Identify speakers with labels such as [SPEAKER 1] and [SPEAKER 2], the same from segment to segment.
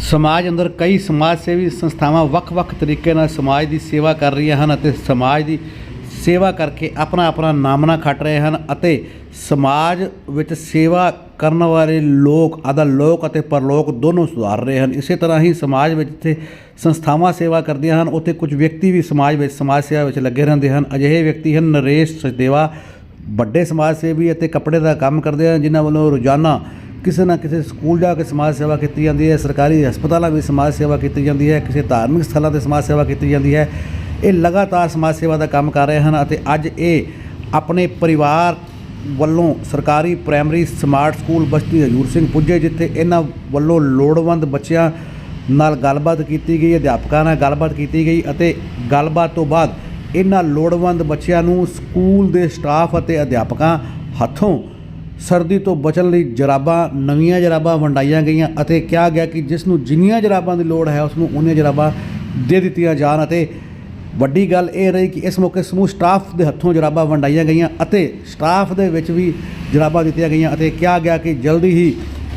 [SPEAKER 1] ਸਮਾਜ ਅੰਦਰ ਕਈ ਸਮਾਜ ਸੇਵੀ ਸੰਸਥਾਵਾਂ ਵੱਖ-ਵੱਖ ਤਰੀਕੇ ਨਾਲ ਸਮਾਜ ਦੀ ਸੇਵਾ ਕਰ ਰਹੀਆਂ ਹਨ ਅਤੇ ਸਮਾਜ ਦੀ ਸੇਵਾ ਕਰਕੇ ਆਪਣਾ ਆਪਣਾ ਨਾਮਣਾ ਖੱਟ ਰਹੇ ਹਨ ਅਤੇ ਸਮਾਜ ਵਿੱਚ ਸੇਵਾ ਕਰਨ ਵਾਲੇ ਲੋਕ, ਆਦਾ ਲੋਕ ਅਤੇ ਪਰਲੋਕ ਦੋਨੋਂ ਸੁਧਾਰ ਰਹੇ ਹਨ। ਇਸੇ ਤਰ੍ਹਾਂ ਹੀ ਸਮਾਜ ਵਿੱਚ ਜਿੱਥੇ ਸੰਸਥਾਵਾਂ ਸੇਵਾ ਕਰਦੀਆਂ ਹਨ, ਉੱਥੇ ਕੁਝ ਵਿਅਕਤੀ ਵੀ ਸਮਾਜ ਵਿੱਚ, ਸਮਾਜ ਸੇਵਾ ਵਿੱਚ ਲੱਗੇ ਰਹਿੰਦੇ ਹਨ। ਅਜਿਹੇ ਵਿਅਕਤੀ ਹਨ ਨਰੇਸ਼ ਸਚਦੇਵਾ, ਵੱਡੇ ਸਮਾਜ ਸੇਵੀ ਅਤੇ ਕੱਪੜੇ ਦਾ ਕੰਮ ਕਰਦੇ ਹਨ, ਜਿਨ੍ਹਾਂ ਵੱਲੋਂ ਰੋਜ਼ਾਨਾ ਕਿਸੇ ਨਾ ਕਿਸੇ ਸਕੂਲ ਜਾ ਕੇ ਸਮਾਜ ਸੇਵਾ ਕੀਤੀ ਜਾਂਦੀ ਹੈ, ਸਰਕਾਰੀ ਹਸਪਤਾਲਾਂ ਵਿੱਚ ਸਮਾਜ ਸੇਵਾ ਕੀਤੀ ਜਾਂਦੀ ਹੈ, ਕਿਸੇ ਧਾਰਮਿਕ ਸਥਲਾਂ ਤੇ ਸਮਾਜ ਸੇਵਾ ਕੀਤੀ ਜਾਂਦੀ ਹੈ। ਇਹ ਲਗਾਤਾਰ ਸਮਾਜ ਸੇਵਾ ਦਾ ਕੰਮ ਕਰ ਰਹੇ ਹਨ ਅਤੇ ਅੱਜ ਇਹ ਆਪਣੇ ਪਰਿਵਾਰ ਵੱਲੋਂ ਸਰਕਾਰੀ primary smart school Basti Hazur Singh ਪੁੱਜੇ, ਜਿੱਥੇ ਇਹਨਾਂ ਵੱਲੋਂ ਲੋੜਵੰਦ ਬੱਚਿਆਂ ਨਾਲ ਗੱਲਬਾਤ ਕੀਤੀ ਗਈ, ਅਧਿਆਪਕਾਂ ਨਾਲ ਗੱਲਬਾਤ ਕੀਤੀ ਗਈ ਅਤੇ ਗੱਲਬਾਤ ਤੋਂ ਬਾਅਦ ਇਹਨਾਂ ਲੋੜਵੰਦ ਬੱਚਿਆਂ ਨੂੰ ਸਕੂਲ ਦੇ ਸਟਾਫ ਅਤੇ ਅਧਿਆਪਕਾਂ ਹੱਥੋਂ ਸਰਦੀ ਤੋਂ ਬਚਣ ਲਈ ਜਰਾਬਾਂ, ਨਵੀਆਂ ਜਰਾਬਾਂ ਵੰਡਾਈਆਂ ਗਈਆਂ ਅਤੇ ਕਿਹਾ ਗਿਆ ਕਿ ਜਿਸ ਨੂੰ ਜਿੰਨੀਆਂ ਜਰਾਬਾਂ ਦੀ ਲੋੜ ਹੈ, ਉਸ ਨੂੰ ਉਨੀਆਂ ਜਰਾਬਾਂ ਦੇ ਦਿੱਤੀਆਂ ਜਾਣ ਅਤੇ ਵੱਡੀ ਗੱਲ ਇਹ ਰਹੀ ਕਿ ਇਸ ਮੌਕੇ ਸਮੂਹ ਸਟਾਫ ਦੇ ਹੱਥੋਂ ਜਰਾਬਾਂ ਵੰਡਾਈਆਂ ਗਈਆਂ ਅਤੇ ਸਟਾਫ ਦੇ ਵਿੱਚ ਵੀ ਜਰਾਬਾਂ ਦਿੱਤੀਆਂ ਗਈਆਂ ਅਤੇ ਕਿਹਾ ਗਿਆ ਕਿ ਜਲਦੀ ਹੀ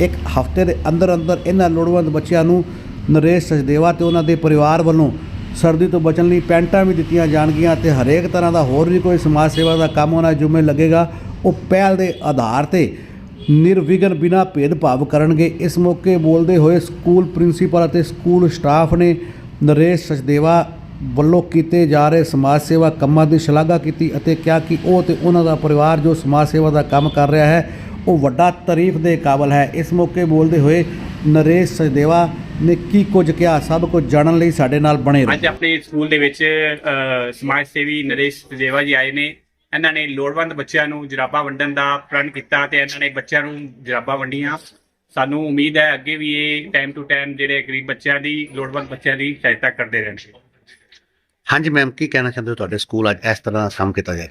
[SPEAKER 1] ਇੱਕ ਹਫ਼ਤੇ ਦੇ ਅੰਦਰ ਅੰਦਰ ਇਹਨਾਂ ਲੋੜਵੰਦ ਬੱਚਿਆਂ ਨੂੰ ਨਰੇਸ਼ ਸਚਦੇਵਾ ਤੇ ਉਹਨਾਂ ਦੇ ਪਰਿਵਾਰ ਵੱਲੋਂ ਸਰਦੀ ਤੋਂ ਬਚਣ ਲਈ ਪੈਂਟਾਂ ਵੀ ਦਿੱਤੀਆਂ ਜਾਣਗੀਆਂ ਤੇ ਹਰੇਕ ਤਰ੍ਹਾਂ ਦਾ ਹੋਰ ਵੀ ਕੋਈ ਸਮਾਜ ਸੇਵਾ ਦਾ ਕੰਮ ਉਹਨਾਂ ਜੁਮੇ ਲੱਗੇਗਾ। ਉਹ ਪਹਿਲ ਦੇ ਆਧਾਰ ਤੇ ਨਿਰਵਿਘਨ ਬਿਨਾ ਭੇਦਭਾਵ ਕਰਨਗੇ। ਇਸ ਮੌਕੇ ਬੋਲਦੇ ਹੋਏ ਸਕੂਲ ਪ੍ਰਿੰਸੀਪਲ ਅਤੇ ਸਕੂਲ ਸਟਾਫ ਨੇ ਨਰੇਸ਼ ਸਚਦੇਵਾ ਵੱਲੋਂ ਕੀਤੇ ਜਾ ਰਹੇ ਸਮਾਜ ਸੇਵਾ ਕੰਮਾਂ ਦੀ ਸ਼ਲਾਘਾ ਕੀਤੀ ਅਤੇ ਕਿਹਾ ਕਿ ਉਹ ਤੇ ਉਹਨਾਂ ਦਾ ਪਰਿਵਾਰ ਜੋ ਸਮਾਜ ਸੇਵਾ ਦਾ ਕੰਮ ਕਰ ਰਿਹਾ ਹੈ, ਉਹ ਵੱਡਾ ਤਾਰੀਫ ਦੇ ਕਾਬਲ ਹੈ। ਇਸ ਮੌਕੇ ਬੋਲਦੇ ਹੋਏ ਨਰੇਸ਼ ਸਚਦੇਵਾ ਨੇ ਕੀ ਕੁਝ ਕਿਹਾ, ਸਭ ਕੁਝ ਜਾਣਨ ਲਈ ਸਾਡੇ ਨਾਲ ਬਣੇ ਰਹੋ।
[SPEAKER 2] ਅੱਜ ਆਪਣੇ ਸਕੂਲ ਦੇ ਵਿੱਚ ਸਮਾਜ ਸੇਵੀ ਨਰੇਸ਼ ਸਚਦੇਵਾ ਜੀ ਆਏ ਨੇ। ਇਹਨਾਂ ਨੇ ਲੋੜਵੰਦ ਬੱਚਿਆਂ ਨੂੰ ਜਰਾਬਾਂ ਵੰਡਣ ਦਾ ਪ੍ਰਣ ਕੀਤਾ ਤੇ ਇਹਨਾਂ ਨੇ ਬੱਚਿਆਂ ਨੂੰ ਜਰਾਬਾਂ ਵੰਡੀਆਂ। ਸਾਨੂੰ ਉਮੀਦ ਹੈ ਅੱਗੇ ਵੀ ਇਹ ਟਾਈਮ ਟੂ ਟਾਈਮ ਜਿਹੜੇ ਗਰੀਬ ਬੱਚਿਆਂ ਦੀ ਲੋੜਵੰਦ ਬੱਚਿਆਂ ਦੀ ਸਹਾਇਤਾ ਕਰਦੇ ਰਹਿਣਗੇ
[SPEAKER 1] ਹਾਂਜੀ ਮੈਮ ਕੀ ਕਹਿਣਾ ਚਾਹੁੰਦੇ ਹੋ ਤੁਹਾਡੇ ਸਕੂਲ ਅੱਜ ਇਸ ਤਰ੍ਹਾਂ ਦਾ ਕੰਮ ਕੀਤਾ ਜਾਏ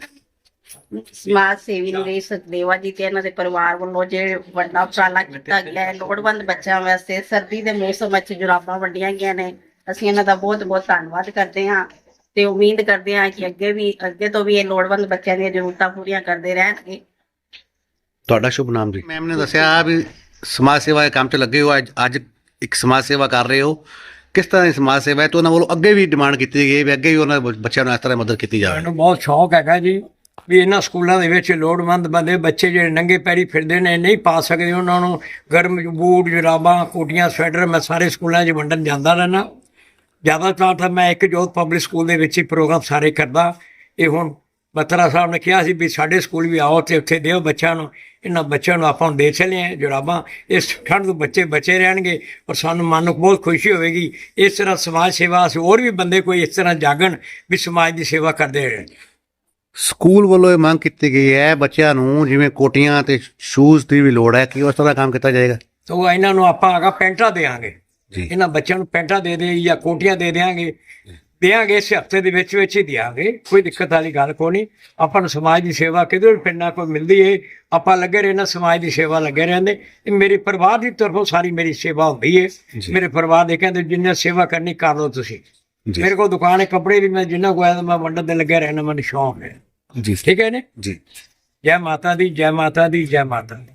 [SPEAKER 3] ਸਮਾਜ ਸੇਵੀ ਨਰੇਸ਼ ਸਚਦੇਵਾ ਜੀ ਤੇ ਇਹਨਾਂ ਦੇ ਪਰਿਵਾਰ ਵੱਲੋਂ ਜੇ ਵੱਡਾ ਉਪਰਾਲਾ ਕੀਤਾ ਗਿਆ ਹੈ ਲੋੜਵੰਦ ਬੱਚਿਆਂ ਵਾਸਤੇ ਸਰਦੀ ਦੇ ਮੌਸਮ ਵਿੱਚ ਜੁਰਾਬਾਂ ਵੰਡੀਆਂ ਗਈਆਂ ਨੇ। ਅਸੀਂ ਇਹਨਾਂ ਦਾ ਬਹੁਤ ਬਹੁਤ ਧੰਨਵਾਦ ਕਰਦੇ ਹਾਂ। ਤੇ ਉਮੀਦ ਕਰਦੇ ਹਾਂ ਕਿ ਅੱਗੇ ਵੀ ਅੱਗੇ ਤੋਂ ਵੀ ਇਹ ਲੋੜਵੰਦ ਬੱਚਿਆਂ ਦੀਆਂ ਜ਼ਰੂਰਤਾਂ ਪੂਰੀਆਂ ਕਰਦੇ ਰਹਿਣਗੇ।
[SPEAKER 1] ਤੁਹਾਡਾ ਸ਼ੁਭ ਨਾਮ ਜੀ। ਮੈਮ ਨੇ ਦੱਸਿਆ ਵੀ ਸਮਾਜ ਸੇਵਾ ਦੇ ਕੰਮ 'ਚ ਲੱਗੇ ਹੋ ਅੱਜ ਅੱਜ ਇੱਕ ਸਮਾਜ ਸੇਵਾ ਕਰ ਰਹੇ ਹੋ। ਕਿਸ ਤਰ੍ਹਾਂ ਦੀ ਸਮਾਜ ਸੇਵਾ ਹੈ? ਤੇ ਉਹਨਾਂ ਵੱਲੋਂ ਅੱਗੇ ਵੀ ਡਿਮਾਂਡ ਕੀਤੀ ਗਈ ਹੈ ਵੀ ਅੱਗੇ ਵੀ ਉਹਨਾਂ ਦੇ ਬੱਚਿਆਂ ਨੂੰ ਇਸ ਤਰ੍ਹਾਂ ਮਦਦ ਕੀਤੀ ਜਾਵੇ।
[SPEAKER 4] ਮੈਨੂੰ ਬਹੁਤ ਸ਼ੌਕ ਹੈਗਾ ਜੀ ਵੀ ਇਹਨਾਂ ਸਕੂਲਾਂ ਦੇ ਵਿੱਚ ਲੋੜਵੰਦ ਬੰਦੇ ਬੱਚੇ ਜਿਹੜੇ ਨੰਗੇ ਪੈਰੀ ਫਿਰਦੇ ਨੇ ਨਹੀਂ ਪਾ ਸਕਦੇ ਉਹਨਾਂ ਨੂੰ। ਗਰਮ ਬੂਟ ਜੁਰਾਬਾਂ ਕੋਟੀਆਂ ਸਵੈਟਰ ਮੈਂ ਸਾਰੇ ਸਕੂਲਾਂ 'ਚ ਵੰਡਣ ਜਾਂਦਾ ਰਹਿਣਾ ਜ਼ਿਆਦਾਤਰ ਤਾਂ ਮੈਂ ਇੱਕ ਜੋਤ ਪਬਲਿਕ ਸਕੂਲ ਦੇ ਵਿੱਚ ਹੀ ਪ੍ਰੋਗਰਾਮ ਸਾਰੇ ਕਰਦਾ। ਇਹ ਹੁਣ ਬਤਰਾ ਸਾਹਿਬ ਨੇ ਕਿਹਾ ਸੀ ਵੀ ਸਾਡੇ ਸਕੂਲ ਵੀ ਆਓ ਤੇ ਉੱਥੇ ਦਿਓ ਬੱਚਿਆਂ ਨੂੰ। ਇਹਨਾਂ ਬੱਚਿਆਂ ਨੂੰ ਆਪਾਂ ਦੇ ਚਲੇ ਆ ਜੁਰਾਬਾਂ ਇਸ ਠੰਡ ਤੋਂ ਬੱਚੇ ਬਚੇ ਰਹਿਣਗੇ ਔਰ ਸਾਨੂੰ ਮਨ ਨੂੰ ਬਹੁਤ ਖੁਸ਼ੀ ਹੋਵੇਗੀ। ਇਸ ਤਰ੍ਹਾਂ ਸਮਾਜ ਸੇਵਾ ਅਸੀਂ ਹੋਰ ਵੀ ਬੰਦੇ ਕੋਈ ਇਸ ਤਰ੍ਹਾਂ ਜਾਗਣ ਵੀ ਸਮਾਜ ਦੀ ਸੇਵਾ ਕਰਦੇ ਰਹਿਣ
[SPEAKER 1] ਸਕੂਲ ਵੱਲੋਂ ਇਹ ਮੰਗ ਕੀਤੀ ਗਈ ਹੈ ਬੱਚਿਆਂ ਨੂੰ ਜਿਵੇਂ ਕੋਟੀਆਂ ਤੇ ਸ਼ੂਜ਼ ਦੀ ਵੀ ਲੋੜ ਹੈ ਕਿ ਉਸ ਤਰ੍ਹਾਂ ਕੰਮ ਕੀਤਾ ਜਾਏਗਾ?
[SPEAKER 4] ਸੋ ਇਹਨਾਂ ਨੂੰ ਆਪਾਂ ਆਗਾ ਪੈਂਟਾਂ ਦੇਾਂਗੇ ਇਹਨਾਂ ਬੱਚਿਆਂ ਨੂੰ ਪੈਂਟਾਂ ਦੇ ਦੇ ਜਾਂ ਕੋਟੀਆਂ ਦੇ ਦੇਾਂਗੇ ਦੇਾਂਗੇ ਇਸ ਹਫ਼ਤੇ ਦੇ ਵਿੱਚ ਵਿੱਚ ਹੀ ਦਿਆਂਗੇ। ਕੋਈ ਦਿੱਕਤ ਵਾਲੀ ਗੱਲ ਕੋਈ ਨਹੀਂ। ਆਪਾਂ ਨੂੰ ਸਮਾਜ ਦੀ ਸੇਵਾ ਕਿਤੇ ਵੀ ਪਿੰਡਾਂ ਕੋਈ ਮਿਲਦੀ ਏ। ਆਪਾਂ ਲੱਗੇ ਰਹਿਣਾ ਸਮਾਜ ਦੀ ਸੇਵਾ ਲੱਗੇ ਰਹਿੰਦੇ। ਇਹ ਮੇਰੇ ਪਰਿਵਾਰ ਦੀ ਤਰਫੋਂ ਸਾਰੀ ਮੇਰੀ ਸੇਵਾ ਹੁੰਦੀ ਏ। ਮੇਰੇ ਪਰਿਵਾਰ ਦੇ ਕਹਿੰਦੇ ਜਿੰਨਾ ਸੇਵਾ ਕਰਨੀ ਕਰ ਲਓ ਤੁਸੀਂ। ਮੇਰੇ ਕੋਲ ਦੁਕਾਨ ਹੈ ਕੱਪੜੇ ਦੀ ਮੈਂ ਜਿੰਨਾ ਕੋਈ ਆਇਆ ਤਾਂ ਮੈਂ ਵੰਡਣ ਦੇ ਲੱਗਿਆ ਰਹਿਣਾ ਮੈਨੂੰ ਸ਼ੌਂਕ ਹੈ।
[SPEAKER 1] ਜੀ।
[SPEAKER 4] ਠੀਕ ਹੈ ਨੇ
[SPEAKER 1] ਜੀ।
[SPEAKER 4] ਜੈ ਮਾਤਾ ਦੀ ਜੈ ਮਾਤਾ ਦੀ ਜੈ ਮਾਤਾ ਦੀ।